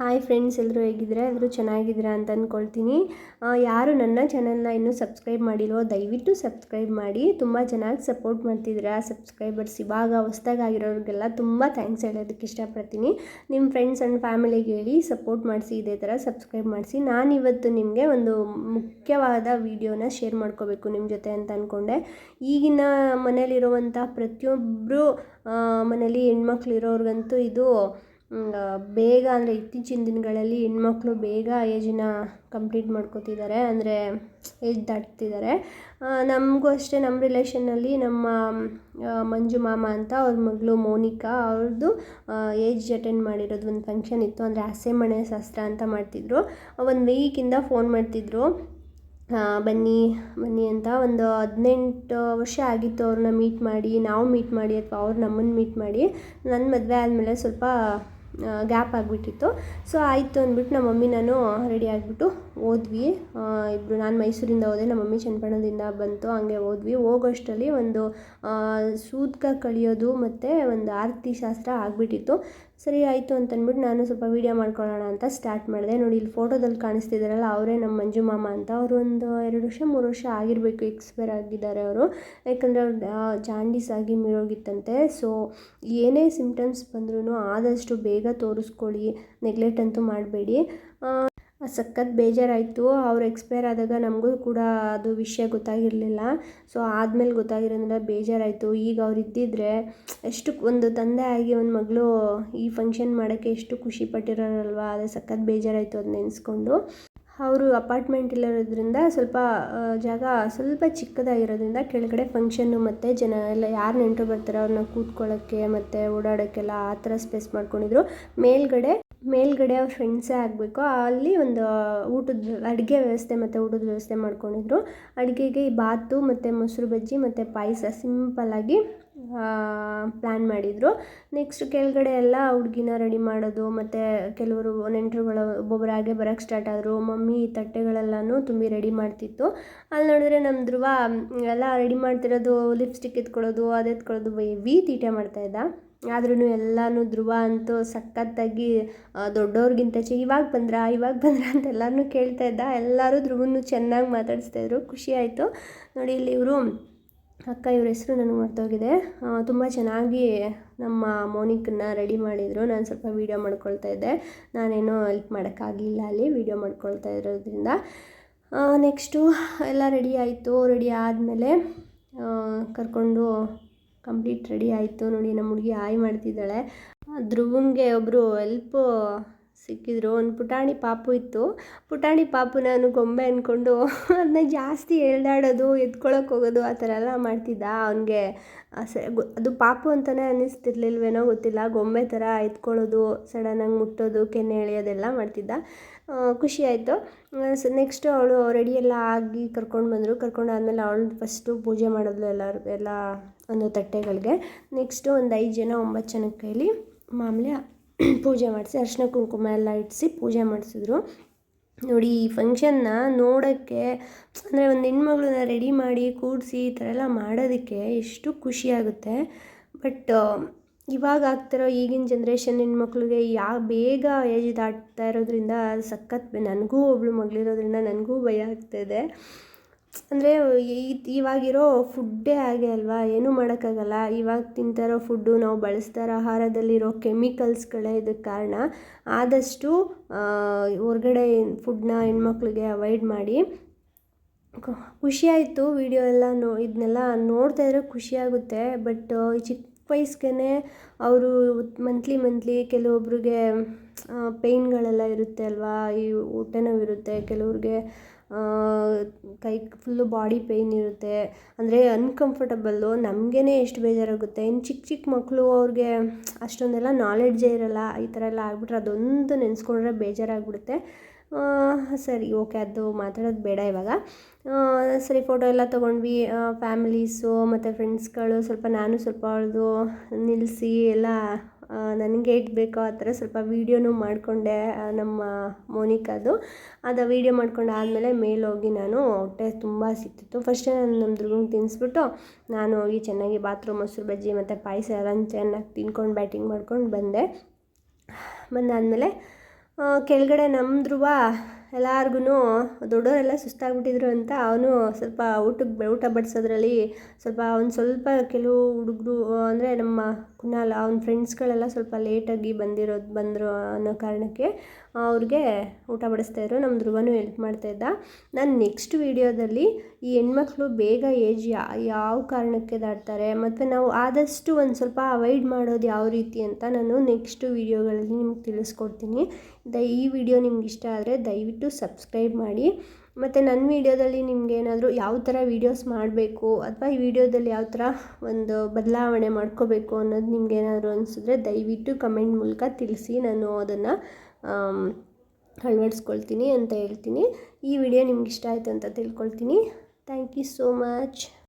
Hi friends ಎಲ್ಲರೂ ಹೇಗಿದ್ರೆ ಎಲ್ಲರೂ ಚೆನ್ನಾಗಿದ್ದೀರಾ ಅಂತ ಅಂದ್ಕೊಳ್ತೀನಿ ಯಾರು ನನ್ನ ಚಾನಲ್ನ ಇನ್ನೂ ಸಬ್ಸ್ಕ್ರೈಬ್ ಮಾಡಿಲ್ವೋ, ದಯವಿಟ್ಟು ಸಬ್ಸ್ಕ್ರೈಬ್ ಮಾಡಿ. ತುಂಬ ಚೆನ್ನಾಗಿ ಸಪೋರ್ಟ್ ಮಾಡ್ತಿದ್ದೀರಾ ಸಬ್ಸ್ಕ್ರೈಬರ್ಸ್ ಇವಾಗ ಹೊಸ್ದಾಗಿ ಆಗಿರೋರಿಗೆಲ್ಲ ತುಂಬ ಥ್ಯಾಂಕ್ಸ್ ಹೇಳೋದಕ್ಕೆ ಇಷ್ಟಪಡ್ತೀನಿ. ನಿಮ್ಮ ಫ್ರೆಂಡ್ಸ್ ಆ್ಯಂಡ್ ಫ್ಯಾಮಿಲಿಗೆ ಹೇಳಿ ಸಪೋರ್ಟ್ ಮಾಡಿಸಿ, ಇದೇ ಥರ ಸಬ್ಸ್ಕ್ರೈಬ್ ಮಾಡಿಸಿ. ನಾನಿವತ್ತು ನಿಮಗೆ ಒಂದು ಮುಖ್ಯವಾದ ವಿಡಿಯೋನ ಶೇರ್ ಮಾಡ್ಕೋಬೇಕು ನಿಮ್ಮ ಜೊತೆ ಅಂತ ಅಂದ್ಕೊಂಡೆ ಈಗಿನ ಮನೇಲಿರುವಂಥ ಪ್ರತಿಯೊಬ್ಬರು ಮನೇಲಿ ಹೆಣ್ಮಕ್ಳು ಇರೋರಿಗಂತೂ ಇದು ಬೇಗ ಅಂದರೆ ಇತ್ತೀಚಿನ ದಿನಗಳಲ್ಲಿ ಹೆಣ್ಮಕ್ಳು ಬೇಗ ಏಜನ್ನ ಕಂಪ್ಲೀಟ್ ಮಾಡ್ಕೋತಿದ್ದಾರೆ ಅಂದರೆ ಏಜ್ ದಾಟ್ತಿದ್ದಾರೆ ನಮಗೂ ಅಷ್ಟೇ ನಮ್ಮ ರಿಲೇಷನ್ನಲ್ಲಿ ನಮ್ಮ ಮಂಜು ಮಾಮ ಅಂತ ಅವ್ರ ಮಗಳು ಮೋನಿಕಾ ಅವ್ರದ್ದು ಏಜ್ ಅಟೆಂಡ್ ಮಾಡಿರೋದು ಒಂದು ಫಂಕ್ಷನ್ ಇತ್ತು, ಅಂದರೆ ಹಸೆಮಣೆ ಶಾಸ್ತ್ರ ಅಂತ ಮಾಡ್ತಿದ್ರು. ಒಂದು ವೀಕಿಂದ ಫೋನ್ ಮಾಡ್ತಿದ್ರು. ಬನ್ನಿ ಬನ್ನಿ ಅಂತ ಒಂದು ಹದಿನೆಂಟು ವರ್ಷ ಆಗಿತ್ತು ಅವ್ರನ್ನ ಮೀಟ್ ಮಾಡಿ, ನಾವು ಮೀಟ್ ಮಾಡಿ ಅಥವಾ ಅವ್ರು ನಮ್ಮನ್ನು ಮೀಟ್ ಮಾಡಿ. ನನ್ನ ಮದುವೆ ಆದಮೇಲೆ ಸ್ವಲ್ಪ ಗ್ಯಾಪ್ ಆಗಿಬಿಟ್ಟಿತ್ತು. ಸೊ, ಆಯಿತು ಅಂದ್ಬಿಟ್ಟು ನಮ್ಮ ಮಮ್ಮಿ ನಾನು ರೆಡಿ ಆಗಿಬಿಟ್ಟು ಹೋದ್ವಿ. ಇಬ್ಬರು ನಾನು ಮೈಸೂರಿಂದ ಹೋದೆ, ನಮ್ಮ ಮಮ್ಮಿ ಚನ್ನಪಟ್ಟಣದಿಂದ ಬಂತು, ಹಂಗೆ ಹೋದ್ವಿ. ಹೋಗೋಷ್ಟರಲ್ಲಿ ಒಂದು ಸೂತ್ಕ ಕಳಿಯೋದು ಮತ್ತು ಒಂದು ಆರತಿ ಶಾಸ್ತ್ರ ಆಗಿಬಿಟ್ಟಿತ್ತು. ಸರಿ, ಆಯಿತು ಅಂತಂದ್ಬಿಟ್ಟು ನಾನು ಸ್ವಲ್ಪ ವೀಡಿಯೋ ಮಾಡ್ಕೊಳ್ಳೋಣ ಅಂತ ಸ್ಟಾರ್ಟ್ ಮಾಡಿದೆ. ನೋಡಿ, ಇಲ್ಲಿ ಫೋಟೋದಲ್ಲಿ ಕಾಣಿಸ್ತಿದ್ದಾರಲ್ಲ ಅವರೇ ನಮ್ಮ ಮಂಜು ಮಾಮ ಅಂತ. ಅವರು ಒಂದು ಎರಡು ವರ್ಷ, ಮೂರು ವರ್ಷ ಆಗಿರಬೇಕು ಎಕ್ಸ್ಪೈರ್ ಆಗಿದ್ದಾರೆ ಅವರು. ಯಾಕಂದರೆ ಅವ್ರು ಜಾಂಡೀಸ್ ಆಗಿ ಮಿರೋಗಿತ್ತಂತೆ. ಸೊ ಏನೇ ಸಿಮ್ಟಮ್ಸ್ ಬಂದ್ರೂ ಆದಷ್ಟು ಬೇಗ ತೋರಿಸ್ಕೊಳ್ಳಿ. ನೆಗ್ಲೆಕ್ಟ್ ಅಂತೂ ಮಾಡಬೇಡಿ. ಸಖತ್ ಬೇಜಾರಾಯಿತು. ಅವ್ರು ಎಕ್ಸ್ಪೈರ್ ಆದಾಗ ನಮಗೂ ಕೂಡ ಅದು ವಿಷಯ ಗೊತ್ತಾಗಿರಲಿಲ್ಲ. ಸೊ ಆದಮೇಲೆ ಗೊತ್ತಾಗಿರೋದ್ರಿಂದ ಬೇಜಾರಾಯಿತು. ಈಗ ಅವ್ರು ಇದ್ದಿದ್ರೆ ಎಷ್ಟು ಒಂದು ತಂದೆ ಆಗಿ ಒಂದು ಮಗಳು ಈ ಫಂಕ್ಷನ್ ಮಾಡೋಕ್ಕೆ ಎಷ್ಟು ಖುಷಿ ಪಟ್ಟಿರೋರಲ್ವ? ಅದು ಸಖತ್ ಬೇಜಾರಾಯಿತು ಅದು ನೆನೆಸ್ಕೊಂಡು ಅವರು ಅಪಾರ್ಟ್ಮೆಂಟ್ ಇಲ್ಲಿರೋದ್ರಿಂದ ಸ್ವಲ್ಪ ಜಾಗ ಸ್ವಲ್ಪ ಚಿಕ್ಕದಾಗಿರೋದ್ರಿಂದ ಕೆಳಗಡೆ ಫಂಕ್ಷನ್ನು ಮತ್ತು ಜನ ಎಲ್ಲ ಯಾರು ನೆಂಟರು ಬರ್ತಾರೆ ಅವ್ರನ್ನ ಕೂತ್ಕೊಳ್ಳೋಕ್ಕೆ ಮತ್ತು ಓಡಾಡೋಕ್ಕೆಲ್ಲ ಆ ಥರ ಸ್ಪೇಸ್ ಮಾಡ್ಕೊಂಡಿದ್ರು. ಮೇಲ್ಗಡೆ ಮೇಲ್ಗಡೆ ಅವ್ರ ಫ್ರೆಂಡ್ಸೇ ಆಗಬೇಕು. ಅಲ್ಲಿ ಒಂದು ಊಟದ ಅಡುಗೆ ವ್ಯವಸ್ಥೆ ಮತ್ತು ಊಟದ ವ್ಯವಸ್ಥೆ ಮಾಡ್ಕೊಂಡಿದ್ರು. ಅಡುಗೆಗೆ ಈ ಬಾತು ಮತ್ತು ಮೊಸರು ಬಜ್ಜಿ ಮತ್ತು ಪಾಯಸ ಸಿಂಪಲ್ಲಾಗಿ ಪ್ಲ್ಯಾನ್ ಮಾಡಿದರು. ನೆಕ್ಸ್ಟ್ ಕೆಳಗಡೆ ಎಲ್ಲ ಹುಡುಗಿನ ರೆಡಿ ಮಾಡೋದು, ಮತ್ತು ಕೆಲವರು ನೆಂಟರುಗಳು ಒಬ್ಬೊಬ್ಬರು ಹಾಗೆ ಬರೋಕ್ಕೆ ಸ್ಟಾರ್ಟ್ ಆದರು. ಮಮ್ಮಿ ತಟ್ಟೆಗಳೆಲ್ಲನೂ ತುಂಬಿ ರೆಡಿ ಮಾಡ್ತಿತ್ತು. ಅಲ್ಲಿ ನೋಡಿದ್ರೆ ನಮ್ಮ ಧ್ರುವ ಎಲ್ಲ ರೆಡಿ ಮಾಡ್ತಿರೋದು ಲಿಪ್ಸ್ಟಿಕ್ ಎತ್ಕೊಳ್ಳೋದು, ಅದು ಎತ್ಕೊಳ್ಳೋದು ವಿ ತೀಟೆ ಮಾಡ್ತಾಯಿದ್ದ ಆದ್ರೂ ಎಲ್ಲನೂ ಧ್ರುವ ಅಂತೂ ಸಖತ್ತಾಗಿ ದೊಡ್ಡವ್ರಿಗಿಂತ ಚೆ, ಇವಾಗ ಬಂದ್ರ ಇವಾಗ ಬಂದ್ರ ಅಂತ ಎಲ್ಲರನ್ನೂ ಕೇಳ್ತಾ ಇದ್ದ. ಎಲ್ಲರೂ ಧ್ರುವನ್ನು ಚೆನ್ನಾಗಿ ಮಾತಾಡಿಸ್ತಾಯಿದ್ರು ಖುಷಿ ಆಯಿತು. ನೋಡಿ, ಇಲ್ಲಿ ಇವರು, ಅಕ್ಕ ಇವ್ರ ಹೆಸರು ನನಗೆ ಮರ್ತೋಗಿದೆ. ತುಂಬ ಚೆನ್ನಾಗಿ ನಮ್ಮ ಮೋನಿಕನ್ನ ರೆಡಿ ಮಾಡಿದರು. ನಾನು ಸ್ವಲ್ಪ ವೀಡಿಯೋ ಮಾಡ್ಕೊಳ್ತಾ ಇದ್ದೆ. ನಾನೇನು ಹೆಲ್ಪ್ ಮಾಡೋಕ್ಕಾಗಲಿಲ್ಲ ಅಲ್ಲಿ ವೀಡಿಯೋ ಮಾಡ್ಕೊಳ್ತಾ ಇರೋದ್ರಿಂದ. ನೆಕ್ಸ್ಟು ಎಲ್ಲ ರೆಡಿ ಆಯಿತು. ರೆಡಿ ಆದಮೇಲೆ ಕರ್ಕೊಂಡು ಕಂಪ್ಲೀಟ್ ರೆಡಿ ಆಯಿತು ನೋಡಿ ನಮ್ಮ ಹುಡುಗಿ ಆಯ್ ಮಾಡ್ತಿದ್ದಾಳೆ. ಧ್ರುವಂಗೆ ಒಬ್ಬರು ಹೆಲ್ಪು ಸಿಕ್ಕಿದ್ರು ಒಂದು ಪುಟಾಣಿ ಪಾಪು ಇತ್ತು. ಪುಟಾಣಿ ಪಾಪು ನಾನು ಗೊಂಬೆ ಅಂದ್ಕೊಂಡು ಅದನ್ನ ಜಾಸ್ತಿ ಎಳ್ದಾಡೋದು ಎತ್ಕೊಳಕ್ಕೆ ಹೋಗೋದು ಆ ಥರ ಎಲ್ಲ ಮಾಡ್ತಿದ್ದ. ಅವನಿಗೆ ಅದು ಪಾಪು ಅಂತಲೇ ಅನ್ನಿಸ್ತಿರ್ಲಿಲ್ವೇನೋ ಗೊತ್ತಿಲ್ಲ. ಗೊಂಬೆ ಥರ ಎತ್ಕೊಳ್ಳೋದು ಸಡನ್ನಾಗಿ ಮುಟ್ಟೋದು, ಕೆನ್ನೆ ಎಳೆಯೋದೆಲ್ಲ ಮಾಡ್ತಿದ್ದ. ಖುಷಿ ಆಯಿತು. ಸೊ ನೆಕ್ಸ್ಟು ಅವಳು ರೆಡಿ ಎಲ್ಲ ಆಗಿ ಕರ್ಕೊಂಡು ಬಂದರು. ಕರ್ಕೊಂಡು ಆದಮೇಲೆ ಅವಳು ಫಸ್ಟು ಪೂಜೆ ಮಾಡಿದ್ಲು ಎಲ್ಲರೂ, ಎಲ್ಲ ಒಂದು ತಟ್ಟೆಗಳಿಗೆ. ನೆಕ್ಸ್ಟು ಒಂದು ಐದು ಜನ ಒಂಬತ್ತು ಜನಕ್ಕೆ ಕೈಲಿ ಮಾಮೂಲಿ ಪೂಜೆ ಮಾಡಿಸಿ ಅರಿಶಿನ ಕುಂಕುಮ ಎಲ್ಲ ಇಡಿಸಿ ಪೂಜೆ ಮಾಡಿಸಿದ್ರು. ನೋಡಿ, ಈ ಫಂಕ್ಷನ್ನ ನೋಡೋಕ್ಕೆ, ಅಂದರೆ ಒಂದು ಹೆಣ್ಮಗಳನ್ನ ರೆಡಿ ಮಾಡಿ, ಕೂಡಿಸಿ ಈ ಥರ ಎಲ್ಲ ಮಾಡೋದಕ್ಕೆ ಎಷ್ಟು ಖುಷಿಯಾಗುತ್ತೆ ಬಟ್ ಇವಾಗ ಆಗ್ತಿರೋ ಈಗಿನ ಜನ್ರೇಷನ್ ಹೆಣ್ಮಕ್ಳಿಗೆ ಯಾ, ಬೇಗ ಏಜ್ ದಾಟ್ತಾ ಇರೋದ್ರಿಂದ ಸಖತ್, ನನಗೂ ಒಬ್ಳು ಮಗಳಿರೋದ್ರಿಂದ ನನಗೂ ಭಯ ಆಗ್ತಾಯಿದೆ ಅಂದರೆ ಇವಾಗಿರೋ ಫುಡ್ಡೇ ಹಾಗೆ ಅಲ್ವಾ? ಏನೂ ಮಾಡೋಕ್ಕಾಗಲ್ಲ. ಇವಾಗ ತಿಂತಾ ಇರೋ ಫುಡ್ಡು, ನಾವು ಬಳಸ್ತಾ ಇರೋ ಆಹಾರದಲ್ಲಿರೋ ಕೆಮಿಕಲ್ಸ್ಗಳೇ ಇದಕ್ಕೆ ಕಾರಣ. ಆದಷ್ಟು ಹೊರಗಡೆ ಫುಡ್ನ ಹೆಣ್ಮಕ್ಳಿಗೆ ಅವಾಯ್ಡ್ ಮಾಡಿ. ಖುಷಿಯಾಯಿತು ವಿಡಿಯೋ ಎಲ್ಲ ನೋ ಇದನ್ನೆಲ್ಲ ನೋಡ್ತಾ ಇದ್ರೆ ಖುಷಿಯಾಗುತ್ತೆ ಬಟ್ ಚಿಕ್ಕ ವಯಸ್ಸಿಗೆ ಅವರು ಮಂತ್ಲಿ ಮಂತ್ಲಿ ಕೆಲವೊಬ್ರಿಗೆ ಪೇಯ್ನ್ಗಳೆಲ್ಲ ಇರುತ್ತೆ ಅಲ್ವಾ? ಈ ಹೊಟ್ಟೆ ನೋವಿರುತ್ತೆ ಕೆಲವ್ರಿಗೆ ಕೈ ಫುಲ್ಲು ಬಾಡಿ ಪೇಯ್ನ್ ಇರುತ್ತೆ. ಅಂದರೆ ಅನ್ಕಂಫರ್ಟಬಲ್ಲು ನಮಗೇನೆ ಎಷ್ಟು ಬೇಜಾರಾಗುತ್ತೆ. ಇನ್ನು ಚಿಕ್ಕ ಚಿಕ್ಕ ಮಕ್ಕಳು ಅವ್ರಿಗೆ ಅಷ್ಟೊಂದೆಲ್ಲ ನಾಲೆಡ್ಜೇ ಇರಲ್ಲ, ಈ ಥರ ಎಲ್ಲ ಆಗ್ಬಿಟ್ರೆ ಅದೊಂದು ನೆನೆಸ್ಕೊಂಡ್ರೆ ಬೇಜಾರಾಗ್ಬಿಡುತ್ತೆ. ಸರಿ ಓಕೆ ಅದು ಮಾತಾಡೋದು ಬೇಡ ಇವಾಗ. ಸರಿ ಫೋಟೋ ಎಲ್ಲ ತೊಗೊಂಡ್ವಿ. ಫ್ಯಾಮಿಲೀಸು ಮತ್ತು ಫ್ರೆಂಡ್ಸ್ಗಳು ಸ್ವಲ್ಪ ನಾನು ಸ್ವಲ್ಪ ಅವಳದು ನಿಲ್ಲಿಸಿ ಎಲ್ಲ ನನಗೆ ಹೇಗೆ ಬೇಕೋ ಆ ಥರ ಸ್ವಲ್ಪ ವೀಡಿಯೋನೂ ಮಾಡಿಕೊಂಡೆ ನಮ್ಮ ಮೋನಿಕಾದು. ಅದು ವೀಡಿಯೋ ಮಾಡ್ಕೊಂಡು ಆದಮೇಲೆ ಮೇಲೋಗಿ ನಾನು ಹೊಟ್ಟೆ ತುಂಬ ಸಿಕ್ತಿತ್ತು. ಫಸ್ಟೇ ನಾನು ನಮ್ಮ ದುರ್ಗಂಗೆ ತಿನ್ನಿಸ್ಬಿಟ್ಟು ನಾನು ಹೋಗಿ ಚೆನ್ನಾಗಿ ಬಾತ್ರೂಮ್ ಮೊಸರು, ಬಜ್ಜಿ ಮತ್ತು ಪಾಯಸ ಎಲ್ಲ ಚೆನ್ನಾಗಿ ತಿನ್ಕೊಂಡು ಬ್ಯಾಟಿಂಗ್ ಮಾಡ್ಕೊಂಡು ಬಂದೆ. ಬಂದಾದಮೇಲೆ ಕೆಳಗಡೆ ನಮ್ಮ ಧ್ರುವ ಎಲ್ಲಾರ್ಗು ದೊಡ್ಡವರೆಲ್ಲ ಸುಸ್ತಾಗ್ಬಿಟ್ಟಿದ್ರು ಅಂತ ಅವನು ಸ್ವಲ್ಪ ಊಟಕ್ಕೆ ಊಟ ಬಡಿಸೋದ್ರಲ್ಲಿ ಸ್ವಲ್ಪ ಅವ್ನು ಸ್ವಲ್ಪ ಕೆಲವು ಹುಡುಗರು ಅಂದರೆ ನಮ್ಮ ಕುನಾಲ್, ಅವ್ನ ಫ್ರೆಂಡ್ಸ್ಗಳೆಲ್ಲ ಸ್ವಲ್ಪ ಲೇಟಾಗಿ ಬಂದಿರೋದು, ಬಂದರು ಅನ್ನೋ ಕಾರಣಕ್ಕೆ ಅವ್ರಿಗೆ ಊಟ ಬಡಿಸ್ತಾಯಿದ್ರು ನಮ್ಮ ಧ್ರುವನೂ ಹೆಲ್ಪ್ ಮಾಡ್ತಾಯಿದ್ದ ನಾನು ನೆಕ್ಸ್ಟ್ ವೀಡಿಯೋದಲ್ಲಿ ಈ ಹೆಣ್ಮಕ್ಳು ಬೇಗ ಏಜ್ ಯಾವ ಕಾರಣಕ್ಕೆ ದಾಟ್ತಾರೆ, ಮತ್ತು ನಾವು ಆದಷ್ಟು ಒಂದು ಸ್ವಲ್ಪ ಅವಾಯ್ಡ್ ಮಾಡೋದು ಯಾವ ರೀತಿ ಅಂತ ನಾನು ನೆಕ್ಸ್ಟ್ ವೀಡಿಯೋಗಳಲ್ಲಿ ನಿಮ್ಗೆ ತಿಳಿಸ್ಕೊಡ್ತೀನಿ. ದ, ಈ ವಿಡಿಯೋ ನಿಮ್ಗೆ ಇಷ್ಟ ಆದರೆ ದಯವಿಟ್ಟು ಸಬ್ಸ್ಕ್ರೈಬ್ ಮಾಡಿ. ಮತ್ತು ನನ್ನ ವೀಡಿಯೋದಲ್ಲಿ ನಿಮ್ಗೆ ಏನಾದರೂ ಯಾವ ಥರ ವೀಡಿಯೋಸ್ ಮಾಡಬೇಕು ಅಥವಾ ಈ ವಿಡಿಯೋದಲ್ಲಿ ಯಾವ ಥರ ಒಂದು ಬದಲಾವಣೆ ಮಾಡ್ಕೋಬೇಕು ಅನ್ನೋದು ನಿಮ್ಗೆ ಏನಾದರೂ ಅನಿಸಿದ್ರೆ ದಯವಿಟ್ಟು ಕಮೆಂಟ್ ಮೂಲಕ ತಿಳಿಸಿ. ನಾನು ಅದನ್ನು ಅಳವಡಿಸ್ಕೊಳ್ತೀನಿ ಅಂತ ಹೇಳ್ತೀನಿ. ಈ ವಿಡಿಯೋ ನಿಮ್ಗೆ ಇಷ್ಟ ಆಯಿತು ಅಂತ ತಿಳ್ಕೊಳ್ತೀನಿ. Thank you so much